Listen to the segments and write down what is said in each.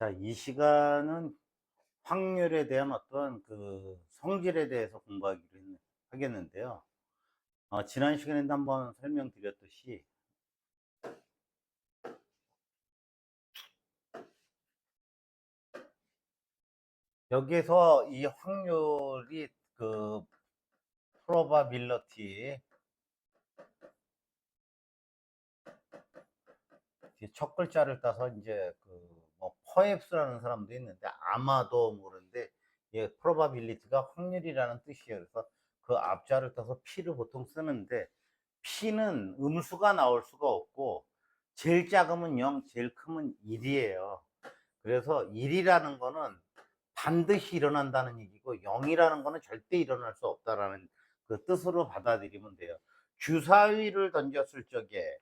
자, 이 시간은 확률에 대한 어떤 그 성질에 대해서 공부하기로 했- 하겠는데요. 어, 지난 시간에도 한번 설명드렸듯이 여기에서 이 확률이 그 probability 이첫 글자를 따서 이제 그 뭐 perhaps라는 사람도 있는데 아마도 모르는데 예, probability가 확률이라는 뜻이에요. 그래서 그 앞자를 따서 p를 보통 쓰는데 p는 음수가 나올 수가 없고 제일 작으면 0, 제일 크면 1이에요. 그래서 1이라는 거는 반드시 일어난다는 얘기고 0이라는 거는 절대 일어날 수 없다라는 그 뜻으로 받아들이면 돼요. 주사위를 던졌을 적에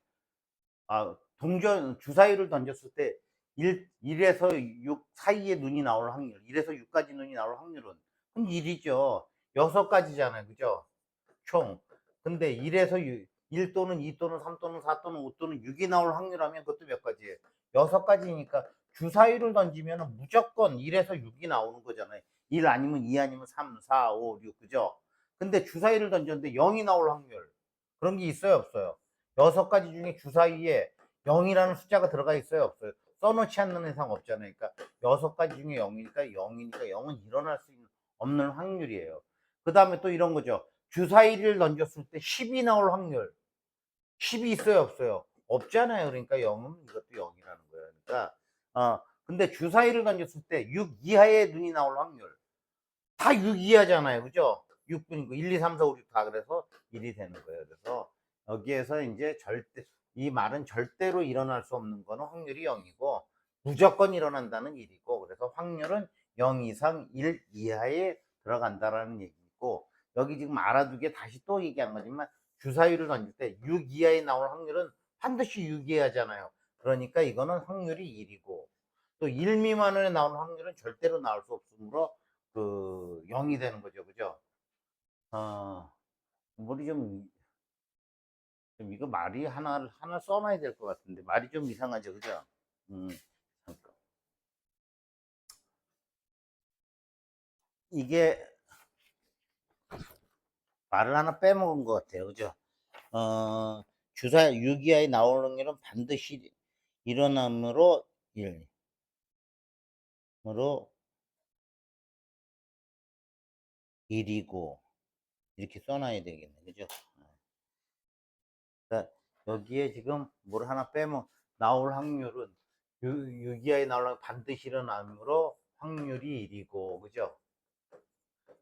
아, 동전 주사위를 던졌을 때 1, 1에서 6 사이에 눈이 나올 확률, 1에서 6까지 눈이 나올 확률은 그럼 1이죠. 6가지잖아요. 그죠? 총. 근데 1에서 6, 1 또는 2 또는 3 또는 4 또는 5 또는 6이 나올 확률하면 그것도 몇 가지예요? 6가지니까 주사위를 던지면 무조건 1에서 6이 나오는 거잖아요. 1 아니면 2 아니면 3, 4, 5, 6. 그죠? 근데 주사위를 던졌는데 0이 나올 확률. 그런 게 있어요, 없어요? 여섯 가지 중에 주사위에 0이라는 숫자가 들어가 있어요, 없어요? 써놓지 않는 이상 없잖아요. 그러니까 여섯 가지 중에 0이니까 0이니까 0은 일어날 수 있는, 없는 확률이에요. 그 다음에 또 이런 거죠. 주사위를 던졌을 때 10이 나올 확률. 10이 있어요, 없어요? 없잖아요. 그러니까 0은 이것도 0이라는 거예요. 그러니까, 어, 근데 주사위를 던졌을 때 6 이하의 눈이 나올 확률. 다 6 이하잖아요. 그죠? 6분이고 1, 2, 3, 4, 5, 6 다 그래서 1이 되는 거예요. 그래서 여기에서 이제 절대 이 말은 절대로 일어날 수 없는 거는 확률이 0이고 무조건 일어난다는 1이고 그래서 확률은 0 이상 1 이하에 들어간다라는 얘기고 여기 지금 알아두게 다시 또 얘기한 거지만 주사위를 던질 때 6 이하에 나올 확률은 반드시 6 이하잖아요. 그러니까 이거는 확률이 1이고 또 1 미만에 나오는 확률은 절대로 나올 수 없으므로 그 0이 되는 거죠. 그죠? 어, 머리 좀 좀 이거 말이 하나 하나 써놔야 될 것 같은데 말이 좀 이상하죠, 그죠? 음, 잠깐. 이게 말을 하나 빼먹은 것 같아요, 그죠? 어, 주사 6이하에 나오는 일은 반드시 일어남으로 1. 으로 1이고 이렇게 써놔야 되겠네, 그죠? 그러니까 여기에 지금 뭘 하나 빼면 나올 확률은 6, 이하에 나오려면 반드시 일어나므로 확률이 1이고 그죠?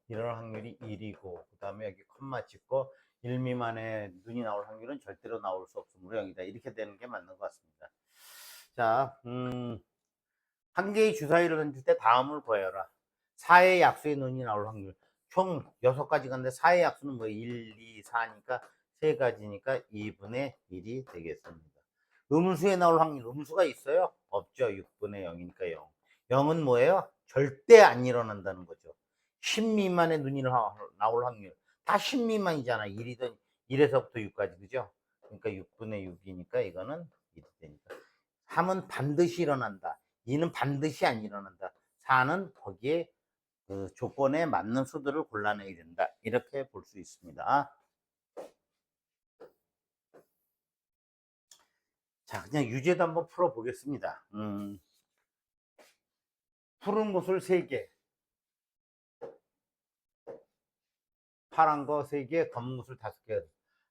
일어날 확률이 1이고 그 다음에 여기 콤마 찍고 1 미만의 눈이 나올 확률은 절대로 나올 수 없으므로 0이다 이렇게 되는 게 맞는 것 같습니다. 자, 음, 한 개의 주사위를 던질 때 다음을 보여라. 4의 약수의 눈이 나올 확률. 총 6가지 건데 4의 약수는 뭐 1, 2, 4니까 세 가지니까 2분의 1이 되겠습니다. 음수에 나올 확률, 음수가 있어요? 없죠. 6분의 0이니까 0. 0은 뭐예요? 절대 안 일어난다는 거죠. 10 미만의 눈이 나올 확률. 다 10 미만이잖아. 1이든 1에서부터 6까지, 그죠? 그러니까 6분의 6이니까 이거는 1이 되니까. 3은 반드시 일어난다. 2는 반드시 안 일어난다. 4는 거기에 그 조건에 맞는 수들을 골라내야 된다. 이렇게 볼 수 있습니다. 자, 그냥 유제도 한번 풀어 보겠습니다. 음, 푸른 곳을 3개, 파란 거 3개, 검은 곳을 5개,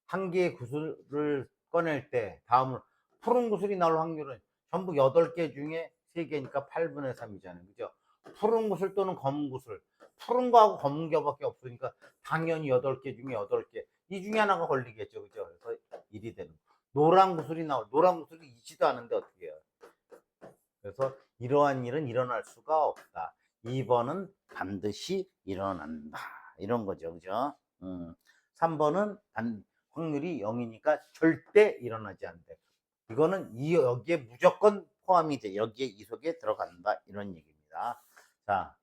한 개의 구슬을 꺼낼 때, 다음으로, 푸른 구슬이 나올 확률은 전부 8개 중에 3개니까 8분의 3이잖아요. 그죠? 푸른 구슬 또는 검은 구슬. 푸른 거하고 검은 거밖에 없으니까 당연히 8개 중에 8개. 이 중에 하나가 걸리겠죠. 그죠? 그래서 1이 되는 거. 노란 구슬이 나올 노란 구슬이 있지도 않은데 어떻게 해요? 그래서 이러한 일은 일어날 수가 없다. 2번은 반드시 일어난다. 이런 거죠. 그죠? 음. 3번은 반, 확률이 0이니까 절대 일어나지 않대. 이거는 이 여기에 무조건 포함이 돼. 여기에 이 속에 들어간다. 이런 얘기입니다. 자.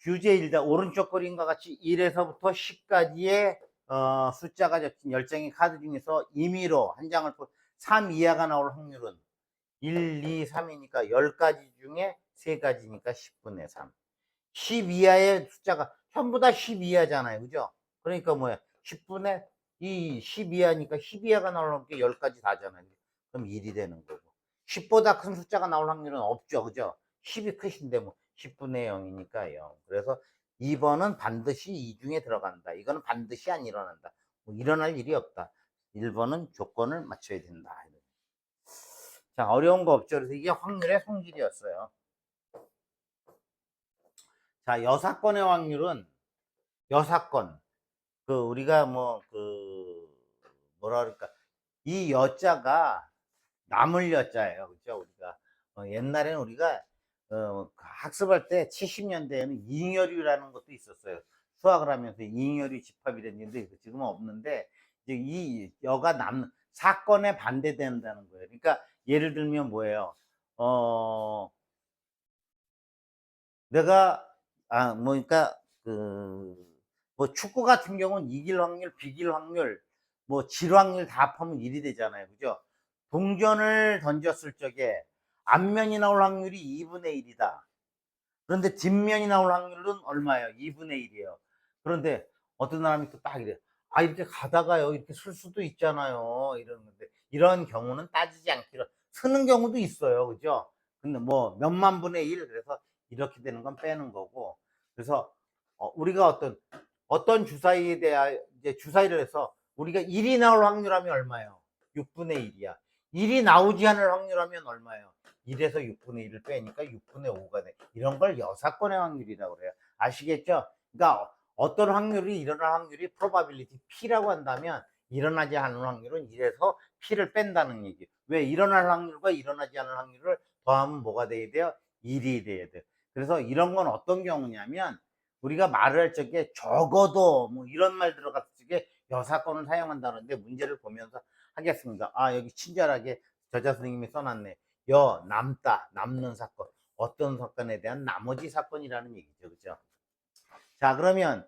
규제 1다 오른쪽 그림과 같이 1에서부터 10까지의 어, 숫자가 적힌 10장의 카드 중에서 임의로 한 장을 3 이하가 나올 확률은 1, 2, 3이니까 10가지 중에 3가지니까 10분의 3. 10 이하의 숫자가 전부 다 10 이하잖아요. 그죠? 그러니까 뭐야? 10분의 이10 이하니까 10 이하가 나오는 게 10가지 다잖아요. 그럼 1이 되는 거고. 10보다 큰 숫자가 나올 확률은 없죠. 그죠? 10이 크신데 뭐 10분의 0이니까 0. 그래서 2번은 반드시 이 중에 들어간다. 이거는 반드시 안 일어난다. 뭐 일어날 일이 없다. 1번은 조건을 맞춰야 된다. 자, 어려운 거 없죠. 그래서 이게 확률의 성질이었어요. 자, 여사건의 확률은 여사건. 그 우리가 뭐 그 뭐라 그럴까? 이 여자가 나물 여자예요. 그죠? 우리가 어, 옛날에는 우리가 어, 학습할 때 70년대에는 잉여류라는 것도 있었어요. 수학을 하면서 잉여류 집합이랬는데 지금은 없는데 이제 이 여가 남 사건에 반대된다는 거예요. 그러니까 예를 들면 뭐예요? 어 내가 아뭐 그러니까 그 뭐 축구 같은 경우는 이길 확률, 비길 확률, 뭐질 확률 다 합하면 1이 되잖아요. 그죠? 동전을 던졌을 적에 앞면이 나올 확률이 2분의 1이다. 그런데 뒷면이 나올 확률은 얼마예요? 2분의 1이에요. 그런데 어떤 사람이 또 딱 이래. 아, 이렇게 가다가요. 이렇게 쓸 수도 있잖아요. 이러는데, 이런 경우는 따지지 않기로 쓰는 경우도 있어요. 그죠? 근데 뭐, 몇만 분의 1. 그래서 이렇게 되는 건 빼는 거고. 그래서, 어, 우리가 어떤, 어떤 주사위에 대하, 이제 주사위를 해서 우리가 1이 나올 확률하면 얼마예요? 6분의 1이야. 1이 나오지 않을 확률하면 얼마예요? 1에서 6분의 1을 빼니까 6분의 5가 돼. 이런 걸 여사건의 확률이라고 그래요. 아시겠죠? 그러니까 어떤 확률이 일어날 확률이 probability P라고 한다면 일어나지 않을 확률은 1에서 P를 뺀다는 얘기. 왜 일어날 확률과 일어나지 않을 확률을 더하면 뭐가 돼야 돼요? 1이 돼야 돼요. 그래서 이런 건 어떤 경우냐면 우리가 말을 할 적에 적어도 뭐 이런 말 들어갔을 적에 여사건을 사용한다는데 문제를 보면서 하겠습니다. 아 여기 친절하게 저자 선생님이 써놨네. 여 남다 남는 사건 어떤 사건에 대한 나머지 사건이라는 얘기죠. 그죠? 자 그러면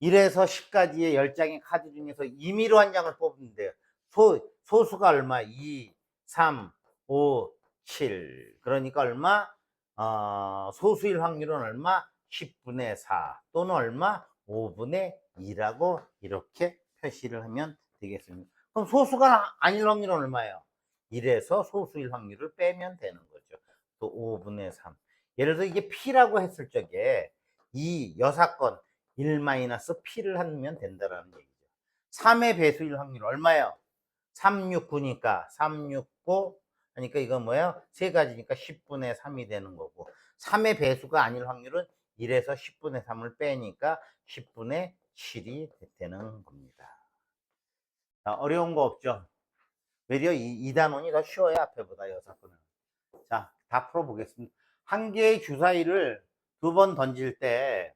1에서 10까지의 10장의 카드 중에서 임의로 한 장을 뽑는데요. 소, 소수가 얼마? 2, 3, 5, 7 그러니까 얼마? 어, 소수일 확률은 얼마? 10분의 4 또는 얼마? 5분의 2라고 이렇게 표시를 하면 되겠습니다. 그럼 소수가 아닐 확률은 얼마예요? 1에서 소수일 확률을 빼면 되는 거죠. 또 5분의 3. 예를 들어 이게 P라고 했을 적에 이 여사건 1-P를 하면 된다라는 얘기죠. 3의 배수일 확률 얼마예요? 3, 6, 9니까 3, 6, 9 하니까 이건 뭐예요? 세 가지니까 10분의 3이 되는 거고 3의 배수가 아닐 확률은 1에서 10분의 3을 빼니까 10분의 7이 되는 겁니다. 자, 어려운 거 없죠? 외려 이, 2단원이 더 쉬워요, 앞에보다 여사건은. 자, 다 풀어보겠습니다. 한 개의 주사위를 두 번 던질 때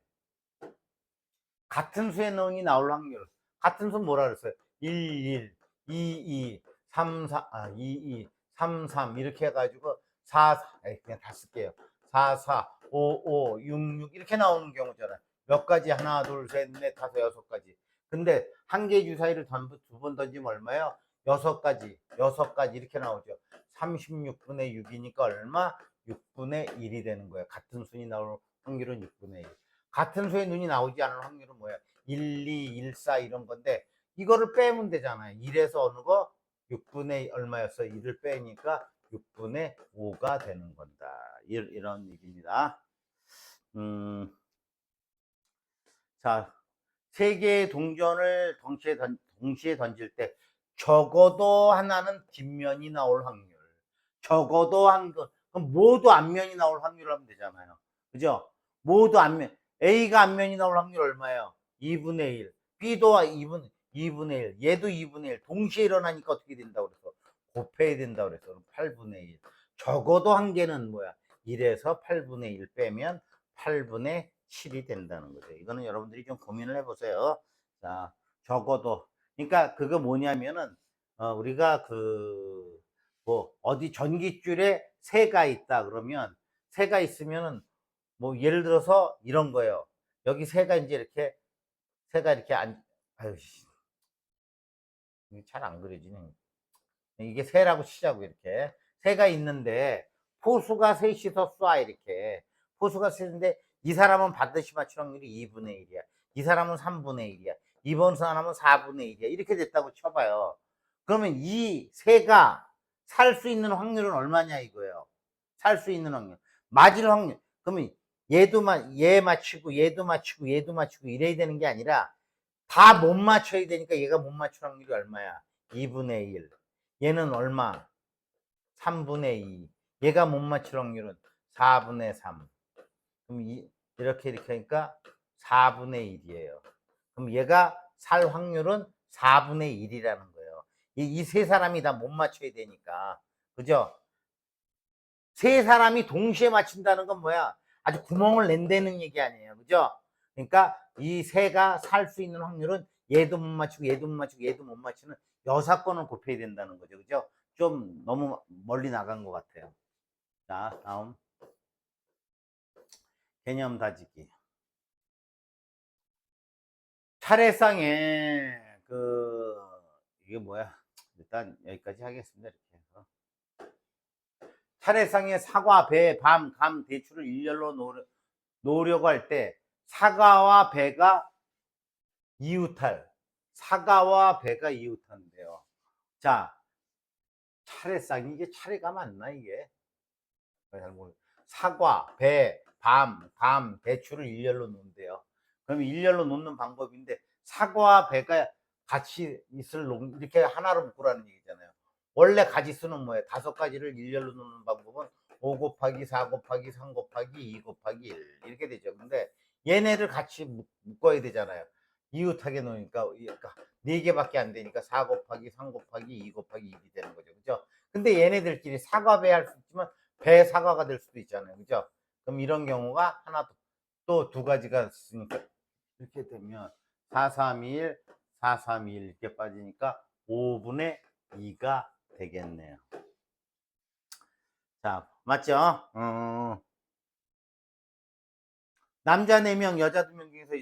같은 수의 넣은이 나올 확률. 같은 수 뭐라 그랬어요? 1, 1, 2, 2, 3, 4, 아, 2, 2, 3, 3 이렇게 해가지고 4, 4, 에이, 그냥 다 쓸게요. 4, 4, 5, 5, 6, 6 이렇게 나오는 경우잖아요. 몇 가지? 하나, 둘, 셋, 넷, 다섯, 여섯 가지. 근데 한 개의 주사위를 전부 두 번 던지면 얼마예요? 여섯 가지, 여섯 가지 이렇게 나오죠. 36분의 6이니까 얼마? 6분의 1이 되는 거예요. 같은 순이 나올 확률은 6분의 1. 같은 수의 눈이 나오지 않을 확률은 뭐야? 1, 2, 1, 4 이런 건데 이거를 빼면 되잖아요. 1에서 어느 거? 6분의 얼마였어? 1을 빼니까 6분의 5가 되는 건다. 이런 얘기입니다. 음, 자, 세 개의 동전을 동시에, 던, 동시에 던질 때 적어도 하나는 뒷면이 나올 확률. 적어도 한 거, 그럼 모두 앞면이 나올 확률을 하면 되잖아요. 그죠? 모두 앞면. A가 앞면이 나올 확률 얼마예요? 2분의 1. B도 2분, 2분의 1. 얘도 2분의 1. 동시에 일어나니까 어떻게 된다고 그래서? 곱해야 된다고 그래서 8분의 1. 적어도 한 개는 뭐야? 1에서 8분의 1 빼면 8분의 7이 된다는 거죠. 이거는 여러분들이 좀 고민을 해보세요. 자, 적어도. 그러니까 그거 뭐냐면은, 어, 우리가 그, 뭐, 어디 전기줄에 새가 있다 그러면, 새가 있으면은, 뭐, 예를 들어서 이런 거예요. 여기 새가 이제 이렇게, 새가 이렇게 안, 아유, 잘안 그려지네. 이게 새라고 치자고, 이렇게. 새가 있는데 포수가 셋이서 쏴 이렇게 포수가 셋인데 이 사람은 반드시 맞출 확률이 2분의 1이야. 이 사람은 3분의 1이야. 이번 사람은 4분의 1이야. 이렇게 됐다고 쳐봐요. 그러면 이 새가 살 수 있는 확률은 얼마냐 이거예요. 살 수 있는 확률. 맞을 확률. 그러면 얘도 마, 얘 맞추고 얘도 맞추고 얘도 맞추고 이래야 되는 게 아니라 다 못 맞춰야 되니까 얘가 못 맞출 확률이 얼마야? 2분의 1. 얘는 얼마? 3분의 2. 얘가 못 맞출 확률은 4분의 3. 그럼 이, 이렇게 이렇게 하니까 4분의 1이에요. 그럼 얘가 살 확률은 4분의 1이라는 거예요. 이 세 사람이 다 못 맞춰야 되니까. 그죠? 세 사람이 동시에 맞춘다는 건 뭐야? 아주 구멍을 낸다는 얘기 아니에요. 그죠? 그러니까 이 새가 살 수 있는 확률은 얘도 못 맞추고 얘도 못 맞추고 얘도 못 맞추는 여섯 건을 곱해야 된다는 거죠. 그죠? 좀 너무 멀리 나간 것 같아요. 자, 다음. 개념 다지기. 차례상에 그 이게 뭐야? 일단 여기까지 하겠습니다. 이렇게 해서 차례상에 사과, 배, 밤, 감, 대추를 일렬로 놓으려, 놓으려고 할 때 사과와 배가 이웃할 사과와 배가 이웃한대요. 자, 차례상이 이게 차례가 맞나 이게? 잘 모르. 사과, 배, 밤, 감, 대추를 일렬로 놓는데요. 그럼 일렬로 놓는 방법인데 사과와 배가 같이 있을 놓 이렇게 하나로 묶으라는 얘기잖아요. 원래 가지 수는 뭐예요? 다섯 가지를 일렬로 놓는 방법은 5 곱하기 4 곱하기 3 곱하기 2 곱하기 1 이렇게 되죠. 근데 얘네를 같이 묶- 묶어야 되잖아요. 이웃하게 놓으니까 그러니까 네 개밖에 안 되니까 4 곱하기 3 곱하기 2 곱하기 1이 되는 거죠. 그죠? 근데 얘네들끼리 사과 배 할 수 있지만 배 사과가 될 수도 있잖아요. 그죠? 그럼 이런 경우가 하나 또두 가지가 있으니까 이렇게 되면 4, 3, 1, 4, 3, 1 이렇게 빠지니까 5분의 2가 되겠네요. 자, 맞죠? 어. 남자 4명, 여자 2명 중에서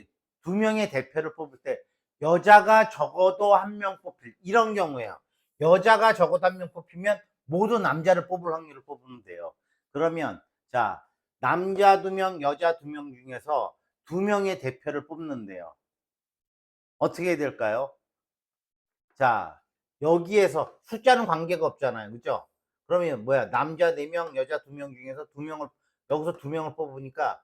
2명의 대표를 뽑을 때 여자가 적어도 한 명 뽑힐 이런 경우에요. 여자가 적어도 한 명 뽑히면 모두 남자를 뽑을 확률을 뽑으면 돼요. 그러면 자, 남자 2명, 여자 2명 중에서 2명의 대표를 뽑는데요. 어떻게 될까요? 자, 여기에서 숫자는 관계가 없잖아요. 그죠? 그러면 뭐야? 남자 4명, 여자 2명 중에서 2명을, 여기서 2명을 뽑으니까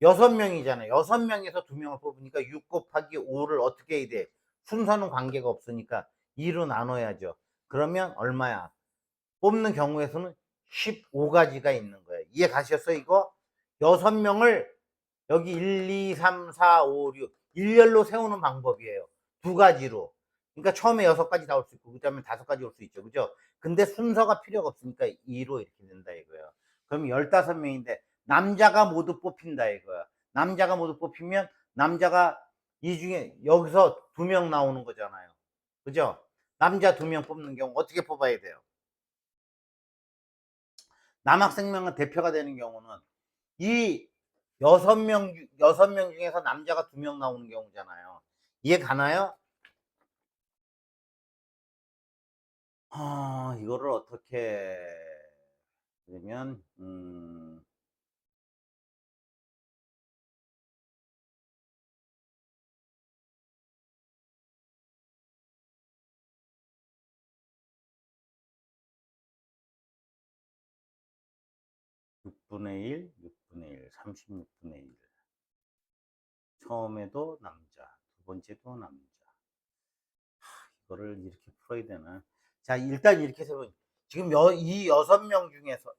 6명이잖아요. 6명에서 2명을 뽑으니까 6 곱하기 5를 어떻게 해야 돼? 순서는 관계가 없으니까 2로 나눠야죠. 그러면 얼마야? 뽑는 경우에서는 15가지가 있는 거예요. 이해 가셨어요, 이거? 6명을 여기 1, 2, 3, 4, 5, 6 일렬로 세우는 방법이에요. 두 가지로. 그러니까 처음에 여섯 가지 다 올 수 있고 그다음에 다섯 가지 올 수 있죠. 그죠? 근데 순서가 필요가 없으니까 2로 이렇게 된다 이거예요. 그럼 15명인데 남자가 모두 뽑힌다 이거야. 남자가 모두 뽑히면 남자가 이 중에 여기서 두 명 나오는 거잖아요. 그죠? 남자 두 명 뽑는 경우 어떻게 뽑아야 돼요? 남학생명은 대표가 되는 경우는 이 여섯 명, 중- 여섯 명 중에서 남자가 두 명 나오는 경우잖아요. 이해 가나요? 아, 이거를 어떻게, 그러면, 음, 육분의 1, 6분의 1, 36분의 1. 처음에도 남자, 두 번째도 남자. 하, 이거를 이렇게 풀어야 되나? 자, 일단 이렇게 해서 지금 여, 이 여섯 명 중에서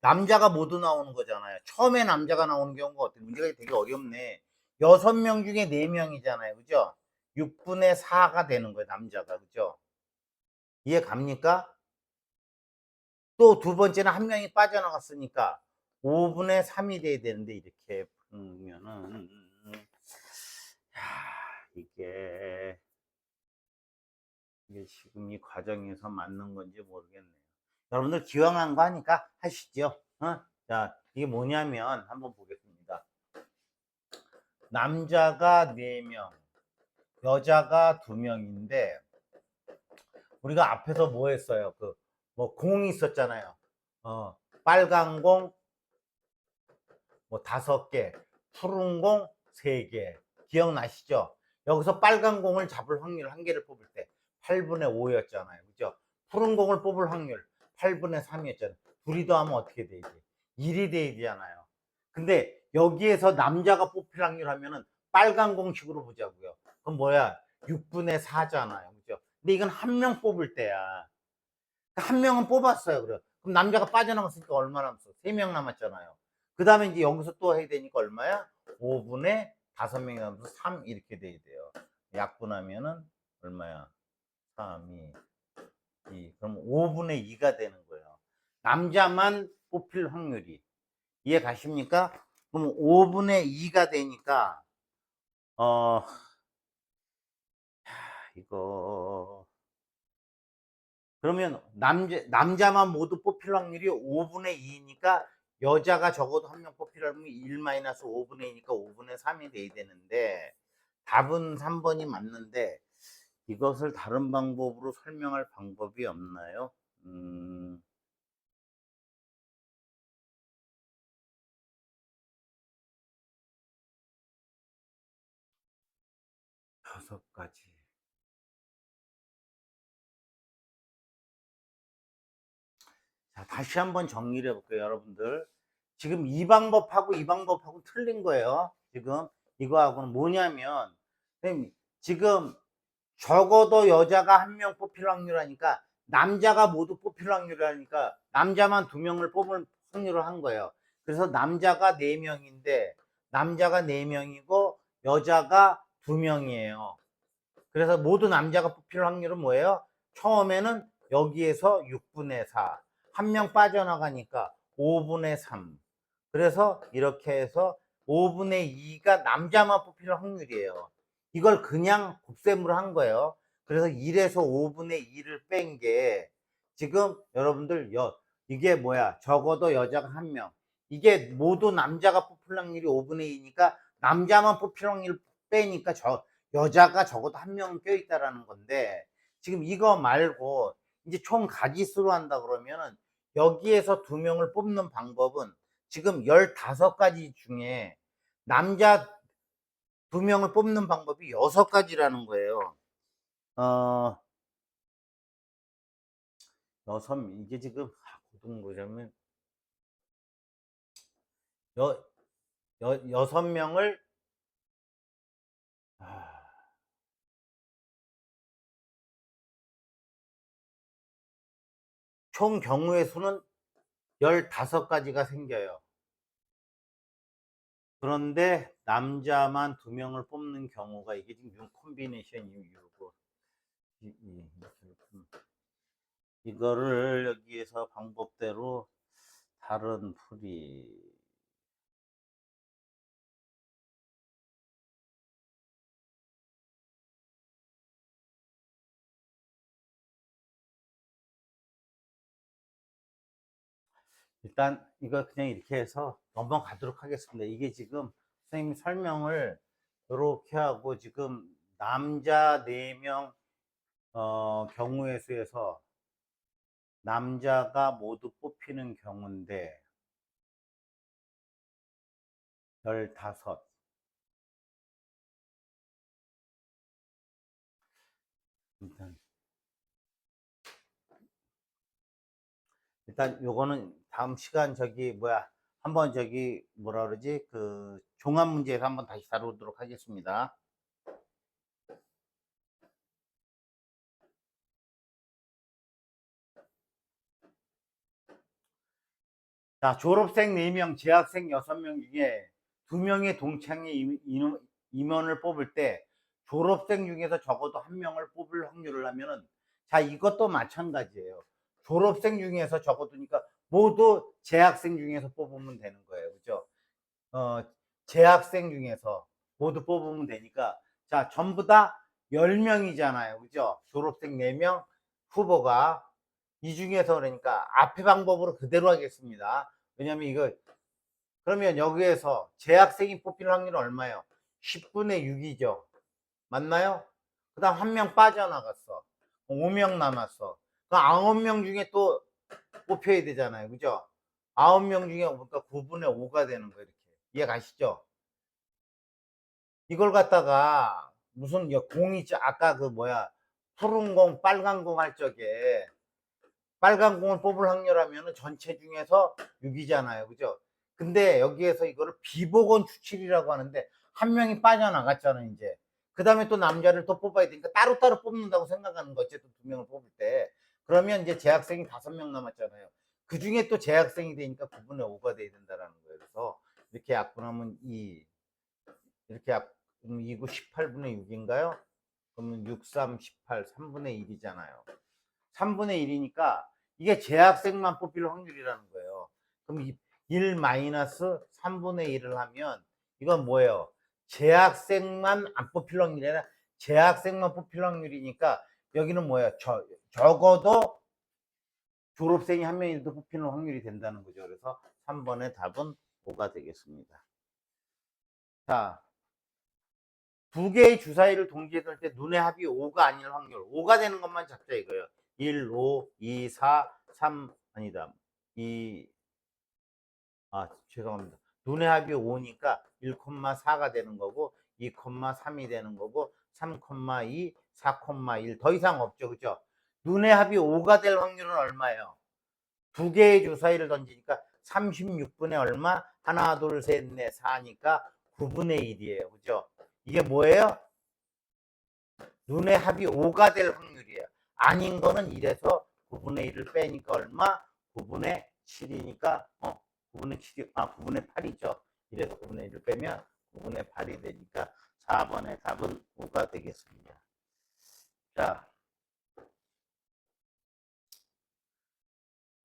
남자가 모두 나오는 거잖아요. 처음에 남자가 나오는 경우가 어때? 문제가 되게 어렵네. 여섯 명 중에 네 명이잖아요. 그죠? 6분의 4가 되는 거예요. 남자가. 그죠? 이해 갑니까? 또 두 번째는 한 명이 빠져나갔으니까 5분의 3이 돼야 되는데 이렇게 풀면은 야, 이게 이게 지금 이 과정에서 맞는 건지 모르겠네요. 여러분들 기왕한 거 하니까 하시죠. 어? 자, 이게 뭐냐면 한번 보겠습니다. 남자가 4명, 여자가 2명인데 우리가 앞에서 뭐 했어요? 그 뭐 공이 있었잖아요. 어, 빨간 공, 뭐 다섯 개, 푸른 공 세 개. 기억나시죠? 여기서 빨간 공을 잡을 확률 한 개를 뽑을 때 8분의 5였잖아요. 그죠? 푸른 공을 뽑을 확률 8분의 3이었잖아요. 둘이 더하면 어떻게 되지? 1이 돼야 되잖아요. 근데 여기에서 남자가 뽑힐 확률 하면은 빨간 공식으로 보자고요. 그럼 뭐야? 6분의 4잖아요. 그죠? 근데 이건 한 명 뽑을 때야. 한 명은 뽑았어요. 그래. 그럼 남자가 빠져나갔으니까 얼마 남았어? 3명 남았잖아요. 그 다음에 이제 여기서 또 해야 되니까 얼마야? 5분의 5명이 남아서 3 이렇게 돼야 돼요. 약분하면은 얼마야? 3, 2, 2. 그럼 5분의 2가 되는 거예요. 남자만 뽑힐 확률이. 이해 가십니까? 그럼 5분의 2가 되니까, 어, 하, 이거, 그러면 남자, 남자만 모두 뽑힐 확률이 5분의 2니까 여자가 적어도 한 명 뽑힐 확률이 1 마이너스 5분의 2니까 5분의 3이 돼야 되는데 답은 3번이 맞는데 이것을 다른 방법으로 설명할 방법이 없나요? 음, 다섯 가지. 자, 다시 한번 정리를 해볼게요, 여러분들. 지금 이 방법하고 이 방법하고 틀린 거예요. 지금 이거하고는 뭐냐면, 선생님, 지금 적어도 여자가 한 명 뽑힐 확률하니까 남자가 모두 뽑힐 확률이라니까 남자만 두 명을 뽑을 확률을 한 거예요. 그래서 남자가 네 명인데 남자가 네 명이고 여자가 두 명이에요. 그래서 모두 남자가 뽑힐 확률은 뭐예요? 처음에는 여기에서 6분의 4. 한 명 빠져나가니까 5분의 3. 그래서 이렇게 해서 5분의 2가 남자만 뽑힐 확률이에요. 이걸 그냥 곱셈으로 한 거예요. 그래서 1에서 5분의 2를 뺀 게 지금 여러분들 여, 이게 뭐야? 적어도 여자가 한 명. 이게 모두 남자가 뽑힐 확률이 5분의 2니까 남자만 뽑힐 확률 빼니까 저 여자가 적어도 한 명은 껴있다라는 건데 지금 이거 말고 이제 총 가지수로 한다 그러면은 여기에서 두 명을 뽑는 방법은 지금 15가지 중에 남자 두 명을 뽑는 방법이 여섯 가지라는 거예요. 어, 여섯, 이게 지금, 아, 고등부자면, 여, 여, 여섯 명을, 아, 총 경우의 수는 15가지가 생겨요. 그런데 남자만 두 명을 뽑는 경우가 이게 지금 윤 콤비네이션 이유고. 이거를 여기에서 방법대로 다른 풀이 일단 이거 그냥 이렇게 해서 넘어가도록 하겠습니다. 이게 지금 선생님 설명을 이렇게 하고 지금 남자 4명 어, 경우의 수에서 남자가 모두 뽑히는 경우인데 15 일단 일단 요거는 다음 시간 저기 뭐야 한번 저기 뭐라 그러지 그 종합 문제에서 한번 다시 다루도록 하겠습니다. 자 졸업생 4명, 재학생 6명 중에 2명의 동창의 임원을 뽑을 때 졸업생 중에서 적어도 한 명을 뽑을 확률을 하면은 자 이것도 마찬가지예요. 졸업생 중에서 적어두니까 모두 재학생 중에서 뽑으면 되는 거예요. 그죠? 어, 재학생 중에서 모두 뽑으면 되니까 자, 전부 다 10명이잖아요. 그죠? 졸업생 4명 후보가 이 중에서 그러니까 앞에 방법으로 그대로 하겠습니다. 왜냐면 이거 그러면 여기에서 재학생이 뽑힐 확률은 얼마예요? 10분의 6이죠. 맞나요? 그 다음 한 명 빠져나갔어. 5명 남았어. 그 9명 중에 또 뽑혀야 되잖아요. 그죠? 아홉 명 중에 보니까 9분의 5가 되는 거예요. 이렇게. 이해 가시죠? 이걸 갖다가 무슨 여- 공이 있죠. 아까 그 뭐야 푸른 공, 빨간 공 할 적에 빨간 공을 뽑을 확률하면은 전체 중에서 6이잖아요. 그죠? 근데 여기에서 이거를 비보건 추출이라고 하는데 한 명이 빠져나갔잖아요, 이제. 그 다음에 또 남자를 또 뽑아야 되니까 따로따로 뽑는다고 생각하는 거, 어쨌든 두 명을 뽑을 때. 그러면 이제 재학생이 다섯 명 남았잖아요. 그 중에 또 재학생이 되니까 9분의 5가 돼야 된다라는 거예요. 그래서 이렇게 약분하면 2, 이렇게 약, 그럼 2구 18분의 6인가요? 그러면 6, 3, 18, 3분의 1이잖아요. 3분의 1이니까 이게 재학생만 뽑힐 확률이라는 거예요. 그럼 이- 1 마이너스 3분의 1을 하면 이건 뭐예요? 재학생만 안 뽑힐 확률이 아니라 재학생만 뽑힐 확률이니까 여기는 뭐예요? 저, 적어도 졸업생이 한 명이라도 뽑히는 확률이 된다는 거죠. 그래서 3번의 답은 5가 되겠습니다. 자, 두 개의 주사위를 동시에 들때 눈의 합이 5가 아닐 확률. 5가 되는 것만 잡자 이거예요. 1, 5, 2, 4, 3, 아니다. 2, 아, 죄송합니다. 눈의 합이 5니까 1,4가 되는 거고, 2,3이 되는 거고, 3,2, 4,1. 더 이상 없죠. 그죠? 눈의 합이 5가 될 확률은 얼마예요? 두 개의 주사위를 던지니까 36분의 얼마? 하나, 둘, 셋, 넷, 4니까 9분의 1이에요. 그죠? 이게 뭐예요? 눈의 합이 5가 될 확률이에요. 아닌 거는 1에서 9분의 1을 빼니까 얼마? 9분의 7이니까, 어, 9분의 7이, 아, 9분의 8이죠. 1에서 9분의 1을 빼면 9분의 8이 되니까 4번의 답은 5가 되겠습니다. 자.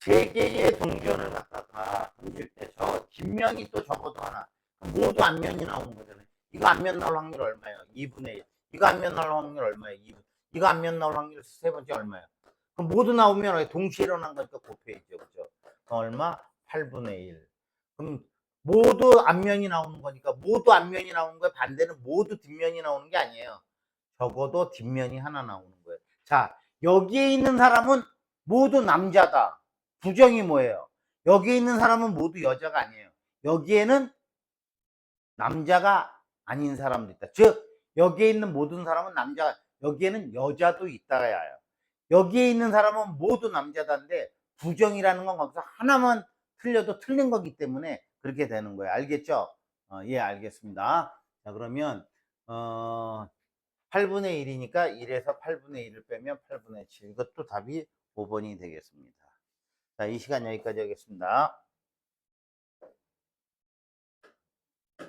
세 개의 동전을 갖다가 던질 때저 뒷면이 또 적어도 하나 모두 앞면이 나오는 거잖아요. 이거 앞면 나올 확률 얼마예요? 2분의 1. 이거 앞면 나올 확률 얼마예요? 2분. 이거 앞면 나올 확률 세 번째 얼마예요? 그럼 모두 나오면 동시에 일어난 거니까 곱해야죠. 그죠? 그럼 얼마? 8분의 1. 그럼 모두 앞면이 나오는 거니까 모두 앞면이 나오는 거예요. 반대는 모두 뒷면이 나오는 게 아니에요. 적어도 뒷면이 하나 나오는 거예요. 자, 여기에 있는 사람은 모두 남자다. 부정이 뭐예요? 여기에 있는 사람은 모두 여자가 아니에요. 여기에는 남자가 아닌 사람도 있다. 즉, 여기에 있는 모든 사람은 남자가, 여기에는 여자도 있다야요. 여기에 있는 사람은 모두 남자다인데, 부정이라는 건 거기서 하나만 틀려도 틀린 거기 때문에 그렇게 되는 거예요. 알겠죠? 어, 예, 알겠습니다. 자, 그러면, 어, 8분의 1이니까 1에서 8분의 1을 빼면 8분의 7. 이것도 답이 5번이 되겠습니다. 자, 이 시간 여기까지 하겠습니다.